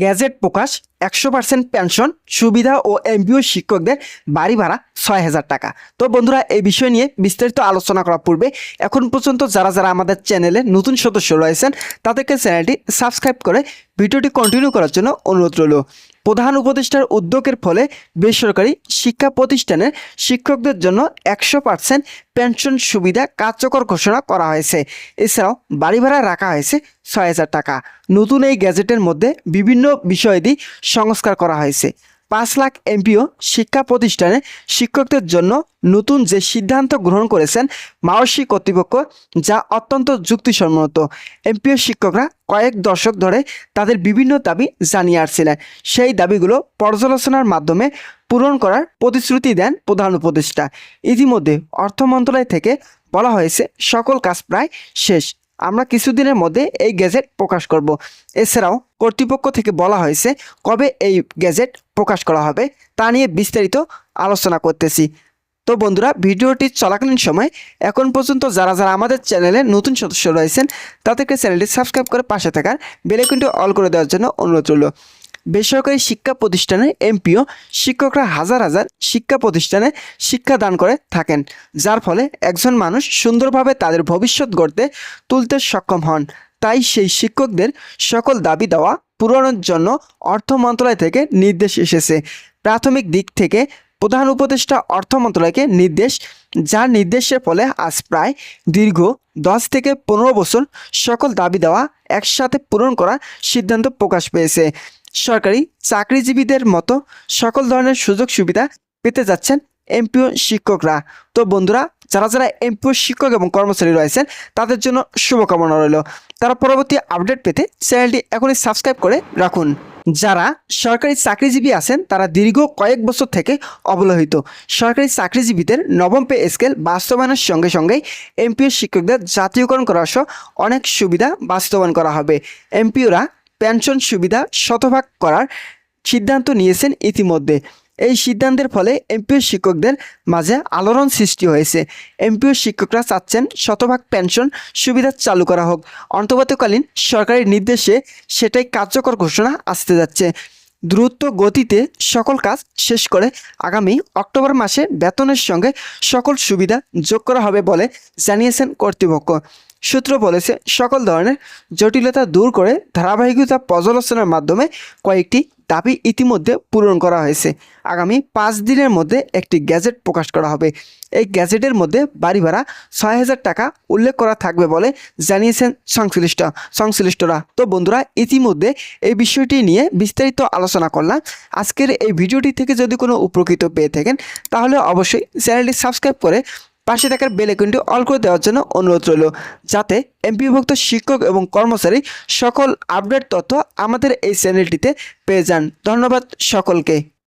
Gadget প্রকাশ, একশো percent pension সুবিধা ও MPO শিক্ষকদের বাড়ি ভাড়া ছয় হাজার টাকা। তো বন্ধুরা, এই বিষয় নিয়ে বিস্তারিত আলোচনা করার পূর্বে এখন পর্যন্ত যারা যারা আমাদের চ্যানেলে নতুন সদস্য রয়েছেন, তাদেরকে চ্যানেলটি সাবস্ক্রাইব করে ভিডিওটি কন্টিনিউ করার জন্য অনুরোধ রইল। প্রধান উপদেষ্টার উদ্যোগের ফলে বেসরকারি শিক্ষা প্রতিষ্ঠানের শিক্ষকদের জন্য একশো পার্সেন্ট পেনশন সুবিধা কার্যকর ঘোষণা করা হয়েছে। এছাড়াও বাড়ি ভাড়া রাখা হয়েছে ছয় হাজার টাকা। নতুন এই গ্যাজেটের মধ্যে বিভিন্ন বিষয়াদি সংস্কার করা হয়েছে। পাঁচ লাখ এমপিও শিক্ষা প্রতিষ্ঠানে শিক্ষকদের জন্য নতুন যে সিদ্ধান্ত গ্রহণ করেছেন মাওসি কর্তৃপক্ষ, যা অত্যন্ত যুক্তিসম্মত। এমপিও শিক্ষকরা কয়েক দশক ধরে তাদের বিভিন্ন দাবি জানিয়ে আসছিলেন। সেই দাবিগুলো পর্যালোচনার মাধ্যমে পূরণ করার প্রতিশ্রুতি দেন প্রধান উপদেষ্টা। ইতিমধ্যে অর্থ মন্ত্রণালয় থেকে বলা হয়েছে সকল কাজ প্রায় শেষ। আমরা কিছুদিনের মধ্যে এই গ্যাজেট প্রকাশ করব। এছাড়াও কর্তৃপক্ষ থেকে বলা হয়েছে কবে এই গ্যাজেট প্রকাশ করা হবে তা নিয়ে বিস্তারিত আলোচনা করতেছি। তো বন্ধুরা, ভিডিওটি চলাকালীন সময় এখন পর্যন্ত যারা যারা আমাদের চ্যানেলে নতুন সদস্য রয়েছেন, তাদেরকে চ্যানেলটি সাবস্ক্রাইব করে পাশে থাকার বেলাইকনটি অল করে দেওয়ার জন্য অনুরোধ রইল। বেসরকারি শিক্ষা প্রতিষ্ঠানে এমপিও, শিক্ষকরা হাজার হাজার শিক্ষা প্রতিষ্ঠানে শিক্ষা দান করে থাকেন, যার ফলে একজন মানুষ সুন্দরভাবে তাদের ভবিষ্যৎ গড়তে তুলতে সক্ষম হন। তাই সেই শিক্ষকদের সকল দাবি দেওয়া পূরণের জন্য অর্থ মন্ত্রণালয় থেকে নির্দেশ এসেছে। প্রাথমিক দিক থেকে প্রধান উপদেষ্টা অর্থ মন্ত্রণালয়কে নির্দেশ, যার নির্দেশের ফলে আজ প্রায় দীর্ঘ দশ থেকে পনেরো বছর সকল দাবি দেওয়া একসাথে পূরণ করার সিদ্ধান্ত প্রকাশ পেয়েছে। সরকারি চাকরিজীবীদের মতো সকল ধরনের সুযোগ সুবিধা পেতে যাচ্ছেন এমপিও শিক্ষকরা। তো বন্ধুরা, যারা যারা এমপিও শিক্ষক এবং কর্মচারী রয়েছেন, তাদের জন্য শুভকামনা রইল। তারা পরবর্তী আপডেট পেতে চ্যানেলটি এখনই সাবস্ক্রাইব করে রাখুন। যারা সরকারি চাকরিজীবী আছেন, তারা দীর্ঘ কয়েক বছর থেকে অবলোহিত। সরকারি চাকরিজীবীদের নবম পে স্কেল বাস্তবায়নের সঙ্গে সঙ্গেই এমপিও শিক্ষকদের জাতীয়করণ করা সহ অনেক সুবিধা বাস্তবায়ন করা হবে। এমপিওরা পেনশন সুবিধা শতভাগ করার সিদ্ধান্ত নিয়েছেন ইতিমধ্যে। এই সিদ্ধান্তের ফলে এমপিও শিক্ষকদের মাঝে আলোড়ন সৃষ্টি হয়েছে। এমপিও শিক্ষকরা চাচ্ছেন শতভাগ পেনশন সুবিধা চালু করা হোক। অন্তর্বর্তীকালীন সরকারি নির্দেশে সেটাই কার্যকর ঘোষণা আসতে যাচ্ছে। দ্রুত গতিতে সকল কাজ শেষ করে আগামী অক্টোবর মাসে বেতনের সঙ্গে সকল সুবিধা যোগ করা হবে বলে জানিয়েছেন কর্তৃপক্ষ। সূত্র বলেছে, সকল ধরনের জটিলতা দূর করে ধারাবাহিকতা পর্যালোচনার মাধ্যমে কয়েকটি দাবি ইতিমধ্যে পূরণ করা হয়েছে। আগামী পাঁচ দিনের মধ্যে একটি গ্যাজেট প্রকাশ করা হবে। এই গ্যাজেটের মধ্যে বাড়ি ভাড়া ছয় হাজার টাকা উল্লেখ করা থাকবে বলে জানিয়েছেন সংশ্লিষ্ট, সংশ্লিষ্টরা। তো বন্ধুরা, ইতিমধ্যে এই বিষয়টি নিয়ে বিস্তারিত আলোচনা করলাম। আজকের এই ভিডিওটি থেকে যদি কোনো উপকৃত পেয়ে থাকেন, তাহলে অবশ্যই চ্যানেলটি সাবস্ক্রাইব করে পাশে থাকার বেল আইকনটি অল করে দেওয়ার জন্য অনুরোধ রইল। যাতে এমপিভুক্ত শিক্ষক এবং কর্মচারী সকল আপডেট তথ্য আমাদের এই চ্যানেলটিতে পেয়ে যান। ধন্যবাদ সকলকে।